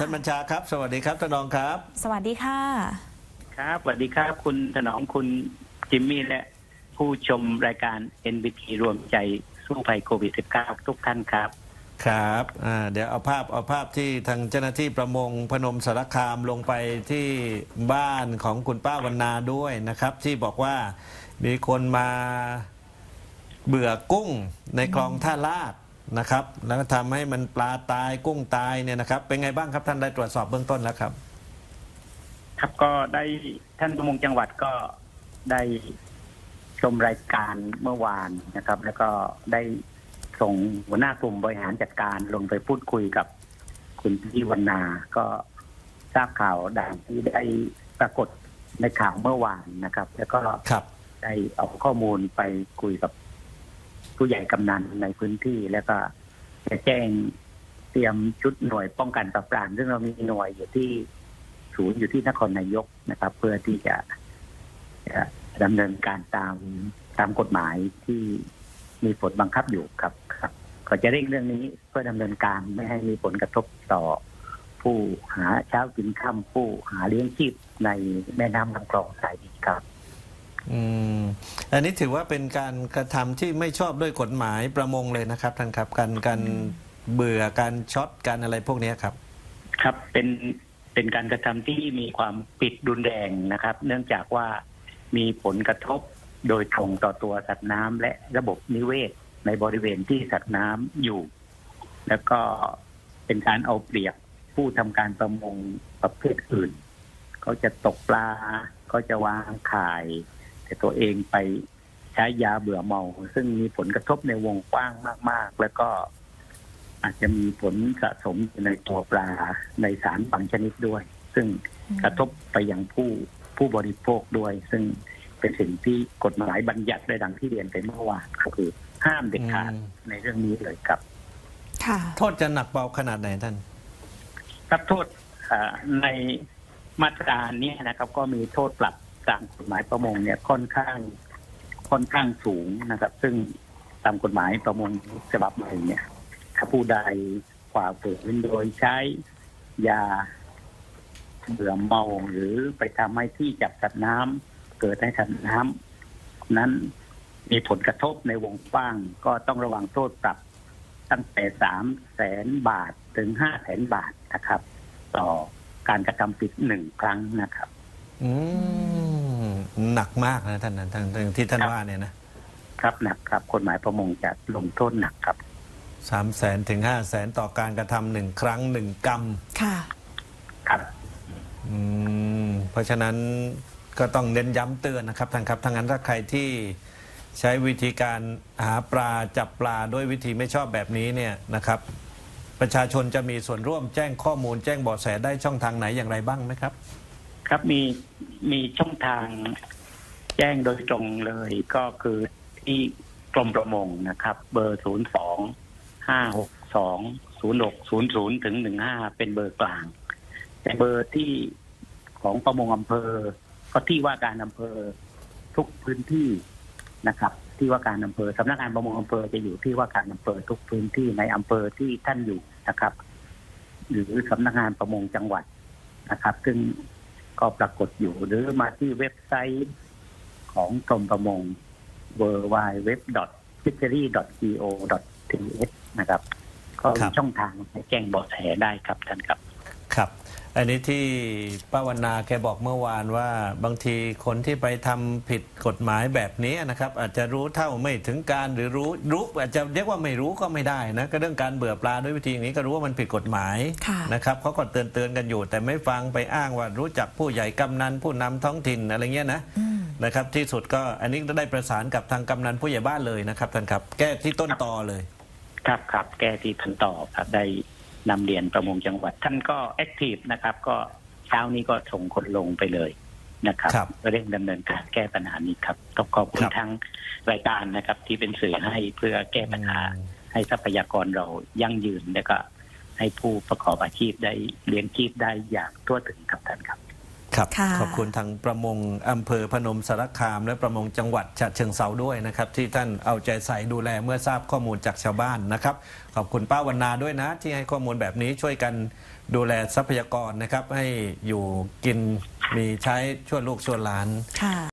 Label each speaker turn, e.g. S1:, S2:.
S1: ท่านบัญชาครับ สวัสดีครับท่านรองครับ
S2: สวัสดีค่ะ
S3: ครับสวัสดีครับ คุณถนอมคุณจิมมี่และผู้ชมรายการ NBT รวมใจสู้ภัยโควิด -19 ทุกท่านครับ
S1: ครับอ่าเดี๋ยวเอาภาพเอาภาพที่ทางเจ้าหน้าที่ประมงพนมสารคามลงไปที่บ้านของคุณป้าวันนาด้วยนะครับ ที่บอกว่ามีคนมาเบื่อกุ้งในคลองท่าลาด นะครับ แล้วก็ทำให้มันปลาตายกุ้งตายเนี่ยนะครับ เป็นไงบ้างครับท่านได้ตรวจสอบเบื้องต้นแล้วครับ
S3: ครับก็ได้ท่านประมงจังหวัดก็ได้ชมรายการเมื่อวานนะครับ แล้วก็ได้ส่งหัวหน้ากลุ่มบริหารจัดการลงไปพูดคุยกับคุณพี่วรรณาก็ทราบข่าวดังที่ได้ปรากฏในข่าวเมื่อวานนะครับ แล้วก็
S1: ครับ
S3: ได้เอาข้อมูลไปคุยกับ ผู้ใหญ่กำนันในพื้นที่แล้วก็จะแจ้งเตรียมชุดหน่วยป้องกันปราบปรามซึ่งเรามีหน่วยอยู่ที่ศูนย์อยู่ที่นครนายกนะครับ เพื่อที่จะจะดำเนินการตามตามกฎหมายที่มีผลบังคับอยู่ครับครับก็จะเร่งเรื่องนี้เพื่อดำเนินการไม่ให้มีผลกระทบต่อ ผู้หาเช้ากินค่ำผู้หาเลี้ยงชีพในแม่น้ำลำคลองสายนี้ครับ
S1: อืมอันนี้ถือว่าเป็นการกระทำที่ไม่ชอบด้วยกฎหมายประมงเลยนะครับท่านครับ การการเบื่อการช็อตการอะไรพวกนี้ครับ
S3: ครับเป็นเป็นการกระทำที่มีความผิดรุนแรงนะครับ เนื่องจากว่ามีผลกระทบโดยตรงต่อตัวสัตว์น้ำและระบบนิเวศในบริเวณที่สัตว์น้ำอยู่ แล้วก็เป็นการเอาเปรียบผู้ทำการประมงประเภทอื่นเขาจะตกปลาเขาจะวางข่าย แต่ตัวเองไปใช้ยาเบื่อเมา ซึ่งมีผลกระทบในวงกว้างมาก ๆ แล้วก็อาจจะมีผลสะสมอยู่ในตัวปลาในสารบางชนิดด้วย ซึ่งกระทบไปยังผู้ผู้บริโภคด้วย ซึ่งเป็นสิ่งที่กฎหมายบัญญัติได้ดังที่เรียนไปเมื่อวานก็คือ ห้ามเด็ดขาด
S1: อืม
S3: ในเรื่องนี้เลยครับ
S2: ค่ะ
S1: โทษจะหนักเบาขนาดไหนท่าน
S3: รับโทษอ่าในมาตราเนี้นะครับ ก็มีโทษปรับ ตามกฎหมายประมงเนี่ยค่อนข้างค่อนข้างสูงนะครับ ซึ่งตามกฎหมายประมงฉบับใหม่เนี่ย ถ้าผู้ใดฝ่าฝืนโดยใช้ยาเบื่อเมาหรือไปทำให้ที่จับสัตว์น้ำเกิดให้สัตว์น้ำนั้นมีผลกระทบในวงกว้าง ก็ต้องระวังโทษปรับตั้งแต่สามแสนบาทถึงห้าแสนบาทนะครับ ต่อการกระทำผิดหนึ่งครั้งนะครับ
S1: อืม หนักมากนะท่านนะท่านท่านที่ท่าน
S3: ครับ
S1: ว่าเนี่ยนะครับ
S3: หนักครับกฎหมายประมงจะลงโทษหนักครับ
S1: สามแสนถึงห้าแสนต่อการกระทำหนึ่งครั้งหนึ่งกรรม
S2: ค่ะ
S3: ครับ
S1: อืมเพราะฉะนั้นก็ต้องเน้นย้ำเตือนนะครับท่านครับทั้งนั้นถ้าใครที่ใช้วิธีการหาปลาจับปลาด้วยวิธีไม่ชอบแบบนี้เนี่ยนะครับ ประชาชนจะมีส่วนร่วมแจ้งข้อมูลแจ้งเบาะแสได้ช่องทางไหนอย่างไรบ้างไหมครับ
S3: ครับมีมีช่องทางแจ้งโดยตรงเลยก็คือที่กรมประมงนะครับ เบอร์ศูนย์สองห้าหกสองศูนย์หกศูนย์ศูนย์ถึงหนึ่งห้าเป็นเบอร์กลาง แต่เบอร์ที่ของประมงอำเภอ ก็ที่ว่าการอำเภอทุกพื้นที่นะครับ ที่ว่าการอำเภอสำนักงานประมงอำเภอจะอยู่ที่ว่าการอำเภอทุกพื้นที่ในอำเภอที่ท่านอยู่นะครับ หรือสำนักงานประมงจังหวัดนะครับ ซึ่ง ก็ปรากฏอยู่หรือมาที่เว็บไซต์ของกรมประมง w w w f i s h e r y go t h นะครับ ก็
S1: ครั
S3: มี
S1: บ
S3: ช่องทางให้แจ้งเบาะแสได้ครับท่านครับ
S1: ครับ อันนี้ที่ป้าวันนาแกบอกเมื่อวานว่าบางทีคนที่ไปทำผิดกฎหมายแบบนี้นะครับ อาจจะรู้เท่าไม่ถึงการหรือรู้รู้อาจจะเรียกว่าไม่รู้ก็ไม่ได้นะก็เรื่องการเบื่อปลาด้วยวิธีอย่างนี้ก็รู้ว่ามันผิดกฎหมาย
S2: ค่ะ
S1: นะครับเขาก็เตือนเตือนๆกันอยู่ แต่ไม่ฟังไปอ้างว่ารู้จักผู้ใหญ่กำนันผู้นำท้องถิ่นอะไรเงี้ยนะ
S2: อืม
S1: นะครับที่สุดก็อันนี้ได้ประสานกับทางกำนันผู้ใหญ่บ้านเลยนะครับท่านครับ แก้ที่ต้นตอเลย
S3: ครับครับแก้ที่ทันต่อครับได้ นำเรียนประมงจังหวัด ท่านก็แอคทีฟนะครับ ก็เช้านี้ก็ส่งคนลงไปเลยนะครับ
S1: ครับ
S3: เร่งดำเนินการแก้ปัญหานี้ครับต้องขอบคุ
S1: ค
S3: ณ
S1: รับ
S3: ทั้งรายการนะครับ ที่เป็นสื่อให้เพื่อแก้ปัญหา ให้ทรัพยากรเรายั่งยืนแล้วก็ให้ผู้ประกอบอาชีพได้เลี้ยงชีพได้อย่างทั่วถึงครับท่านครับ
S1: ครับ
S2: ค่ะ
S1: ขอบคุณทางประมงอำเภอพนมสารคาม และประมงจังหวัดฉะเชิงเซาด้วยนะครับที่ท่านเอาใจใส่ดูแลเมื่อทราบข้อมูลจากชาวบ้านนะครับ ขอบคุณป้าวันนาด้วยนะ ที่ให้ข้อมูลแบบนี้ช่วยกันดูแลทรัพยากรนะครับ ให้อยู่กินมีใช้ชั่วลูกชั่วหลาน
S2: ค่ะ